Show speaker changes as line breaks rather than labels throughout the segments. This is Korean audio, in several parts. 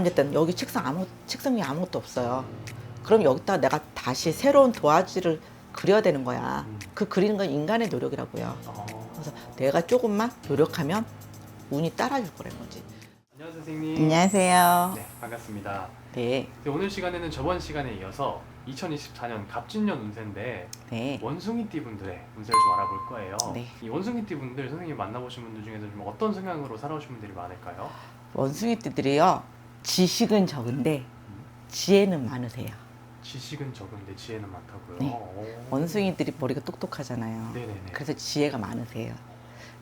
어쨌든 여기 책상 아무 책상 위에 아무것도 없어요. 그럼 여기다 내가 다시 새로운 도화지를 그려야 되는 거야. 그 그리는 건 인간의 노력이라고요.
어,
그래서 내가 조금만 노력하면 운이 따라줄 거라는 거지.
안녕하세요 선생님.
안녕하세요.
네 반갑습니다.
네,
네, 오늘 시간에는 저번 시간에 이어서 2024년 갑진년 운세인데
네.
원숭이띠 분들의 운세를 좀 알아볼 거예요.
네.
이 원숭이띠 분들 선생님 만나보신 분들 중에서 좀 어떤 성향으로 살아오신 분들이 많을까요?
원숭이띠들이요 지식은 적은데 지혜는 많으세요.
지식은 적은데 지혜는 많다고요.
네.
오.
원숭이들이 머리가 똑똑하잖아요.
네네네.
그래서 지혜가 많으세요.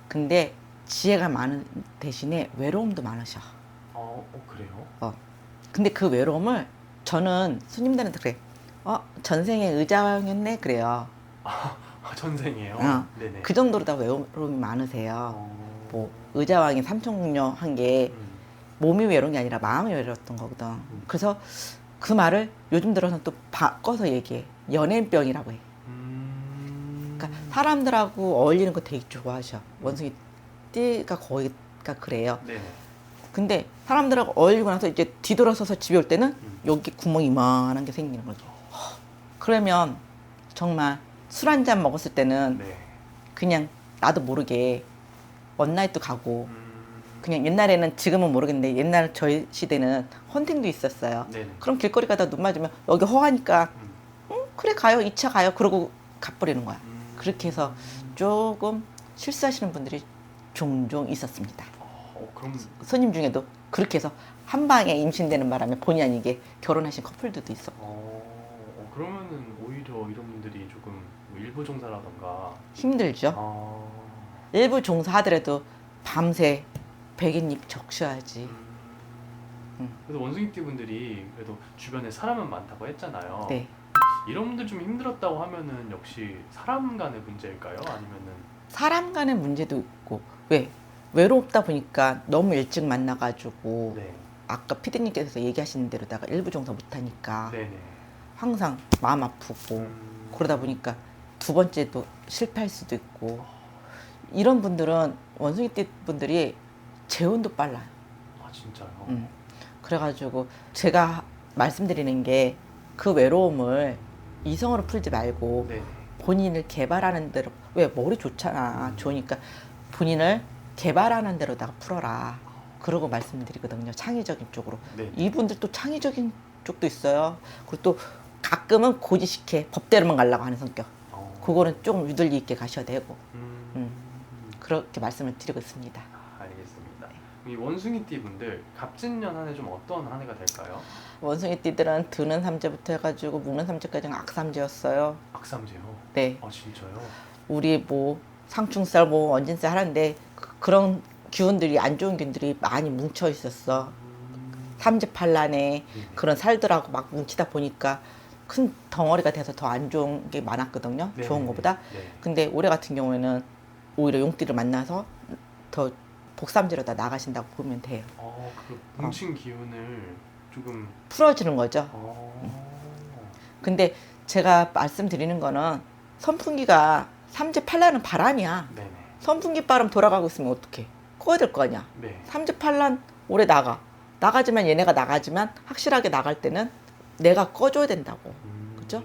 근데 지혜가 많은 대신에 외로움도 많으셔.
어, 어 그래요?
근데 그 외로움을 저는 손님들한테 그래. 어, 전생에 의자왕이었네 그래요.
아, 전생이에요.
어.
네네.
그 정도로 다 외로움이 많으세요.
어.
뭐 의자왕이 삼천궁녀 한게
음.
몸이 외로운 게 아니라 마음이 외로웠던 거거든. 그래서 그 말을 요즘 들어서 또 바꿔서 얘기해. 연예인병이라고 해.
음.
그러니까 사람들하고 어울리는 거 되게 좋아하셔. 원숭이 띠가 거기가 그래요.
네네.
근데 사람들하고 어울리고 나서 이제 뒤돌아서서 집에 올 때는
음.
여기 구멍이 이만한 게 생기는 거죠. 허, 그러면 정말 술 한 잔 먹었을 때는
네.
그냥 나도 모르게 원나잇도 가고
음.
그냥 옛날에는 지금은 모르겠는데 옛날 저희 시대는 헌팅도 있었어요.
네네.
그럼 길거리 가다 눈 맞으면 여기 허하니까
음.
응 그래 가요 2차 가요 그러고 가버리는 거야.
음.
그렇게 해서 조금 실수하시는 분들이 종종 있었습니다.
어, 그럼
손님 중에도 그렇게 해서 한 방에 임신되는 바람에 본의 아니게 결혼하신 커플들도 있어.
어, 어, 그러면은 오히려 이런 분들이 조금 뭐 일부 종사라던가
힘들죠.
어,
일부 종사하더라도 밤새 백인잎 적셔야지.
음,
음.
그래도 원숭이띠 분들이 그래도 주변에 사람은 많다고 했잖아요.
네.
이런 분들 좀 힘들었다고 하면은 역시 사람 간의 문제일까요? 아니면은
사람 간의 문제도 있고 왜 외롭다 보니까 너무 일찍 만나가지고
네,
아까 피디님께서 얘기하시는 대로다가 일부 종사 못하니까
네네.
항상 마음 아프고
음,
그러다 보니까 두 번째도 실패할 수도 있고 이런 분들은 원숭이띠 분들이 재혼도 빨라요.
아 진짜요?
음. 그래가지고 제가 말씀드리는 게 그 외로움을 이성으로 풀지 말고
네네.
본인을 개발하는 대로 왜 머리 좋잖아 좋으니까 본인을 개발하는 대로다가 풀어라 그러고 말씀드리거든요 창의적인 쪽으로
네.
이분들 또 창의적인 쪽도 있어요 그리고 또 가끔은 고지식해 법대로만 가려고 하는 성격
어,
그거는 조금 유들리 있게 가셔야 되고
음,
음. 그렇게 말씀을 드리고 있습니다.
이 원숭이띠 분들 갑진년 한 해 좀 어떤 한 해가 될까요?
원숭이띠들은 드는 삼재부터 해가지고 묵는 삼재까지는 악삼재였어요
악삼재요.
네
아 진짜요?
우리 뭐 상충살 뭐 원진살 하는데 그, 런 기운들이 안 좋은 기운들이 많이 뭉쳐 있었어 삼재팔란에
네네.
그런 살들하고 막 뭉치다 보니까 큰 덩어리가 돼서 더 안 좋은 게 많았거든요
네네.
좋은 것보다
네.
근데 올해 같은 경우에는 오히려 용띠를 만나서 더 복삼재로다 나가신다고 보면 돼요
어, 그 뭉친 기운을 조금
풀어지는 거죠
어.
근데 제가 말씀드리는 거는 선풍기가 삼재팔란은 바람이야
네네.
선풍기 바람 돌아가고 있으면 어떡해 꺼야 될거 아니야
네.
삼재팔란 올해 나가 나가지만 얘네가 나가지만 확실하게 나갈 때는 내가 꺼줘야 된다고
음.
그죠?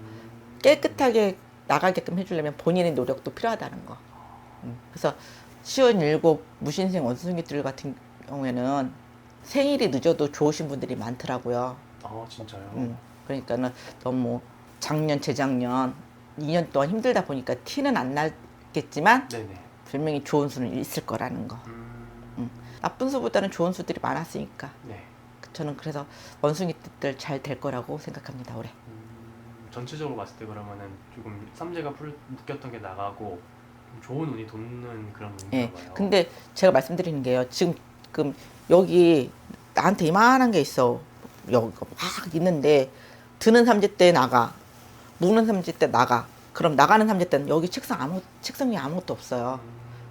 깨끗하게 나가게끔 해주려면 본인의 노력도 필요하다는 거 음, 그래서 시원 일곱 무신생 원숭이들 같은 경우에는 생일이 늦어도 좋으신 분들이 많더라고요
아 진짜요?
음, 그러니까는 너무 작년 재작년 2년 동안 힘들다 보니까 티는 안 나겠지만
네네.
분명히 좋은 수는 있을 거라는 거
음.
나쁜 수보다는 좋은 수들이 많았으니까
네.
저는 그래서 원숭이들 잘 될 거라고 생각합니다 올해.
음, 전체적으로 봤을 때 그러면은 조금 삼재가 풀 묶였던 게 나가고 좀 좋은 운이 돋는 그런
예.
운인가 봐요.
근데 제가 말씀드리는 게요. 지금 지금 여기 나한테 이만한 게 있어. 여기 막 있는데 드는 삼재 때 나가, 묵는 삼재 때 나가. 그럼 나가는 삼재 때는 여기 책상 아무 책상 위에 아무것도 없어요.
음.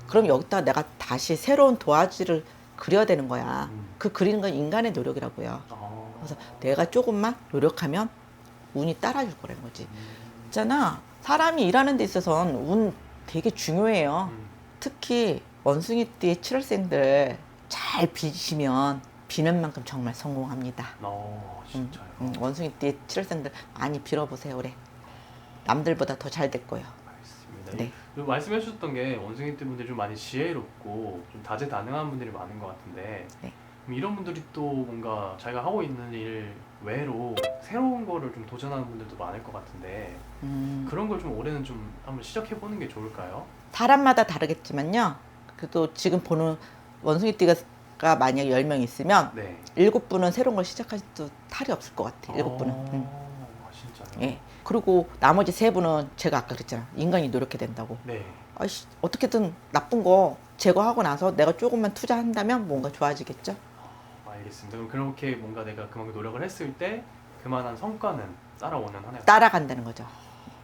그럼 여기다 내가 다시 새로운 도화지를 그려야 되는 거야.
음.
그 그리는 건 인간의 노력이라고요.
어.
그래서 내가 조금만 노력하면 운이 따라줄 거라는 거지.
음.
있잖아. 사람이 일하는 데 있어서는 운 되게 중요해요.
음.
특히 원숭이띠의 7월생들 잘 빚으시면 비는 만큼 정말 성공합니다.
어,
음,
진짜요.
음, 원숭이띠 치료생들 많이 빌어보세요 올해. 남들보다 더 잘 될 거예요.
알겠습니다.
네.
이- 말씀해 주셨던 게 원숭이띠 분들이 좀 많이 지혜롭고 좀 다재다능한 분들이 많은 것 같은데
네.
이런 분들이 또 뭔가 자기가 하고 있는 일 외로 새로운 거를 좀 도전하는 분들도 많을 것 같은데
음,
그런 걸 좀 올해는 좀 한번 시작해 보는 게 좋을까요?
사람마다 다르겠지만요. 그래도 지금 보는 원숭이띠가 만약 10명 있으면
네.
일곱 분은 새로운 걸 시작하셔도 탈이 없을 것 같아요. 일곱 분은.
어,
음.
아, 진짜요?
예. 그리고 나머지 세 분은 제가 아까 그랬잖아. 인간이 노력해야 된다고.
네.
아이씨, 어떻게든 나쁜 거 제거하고 나서 내가 조금만 투자한다면 뭔가 좋아지겠죠?
알겠습니다. 그럼 그렇게 뭔가 내가 그만큼 노력을 했을 때 그만한 성과는 따라오는 한 해.
따라간다는 거죠.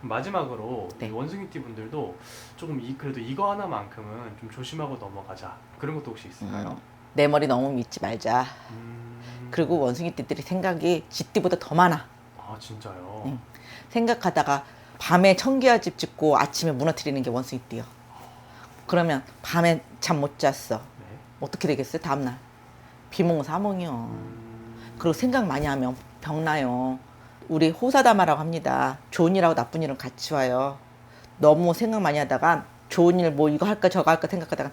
마지막으로
네.
이 원숭이띠 분들도 조금 이 그래도 이거 하나만큼은 좀 조심하고 넘어가자 그런 것도 혹시 있을까요?
음, 내 머리 너무 믿지 말자.
음...
그리고 원숭이띠들이 생각이 쥐띠보다 더 많아.
아 진짜요?
응. 생각하다가 밤에 청기화집 짓고 아침에 무너뜨리는 게 원숭이띠요. 그러면 밤에 잠 못 잤어.
네.
어떻게 되겠어요? 다음날 비몽사몽이요.
음...
그리고 생각 많이 하면 병나요. 우리 호사다마라고 합니다. 좋은 일하고 나쁜 일은 같이 와요. 너무 생각 많이 하다가 좋은 일 뭐 이거 할까 저거 할까 생각하다가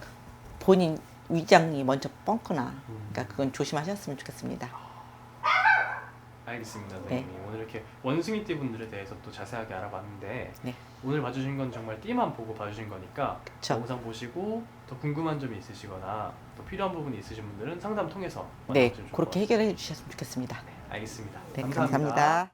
본인 위장이 먼저 뻥크나.
음.
그러니까 그건 조심하셨으면 좋겠습니다.
알겠습니다,
네.
선생님. 오늘 이렇게 원숭이 띠 분들에 대해서 또 자세하게 알아봤는데
네.
오늘 봐주신 건 정말 띠만 보고 봐주신 거니까
그쵸.
영상 보시고 더 궁금한 점이 있으시거나 또 필요한 부분이 있으신 분들은 상담 통해서
네,
만나보시면 좋을 것
그렇게
같습니다.
해결해 주셨으면 좋겠습니다.
알겠습니다.
네,
감사합니다.
감사합니다.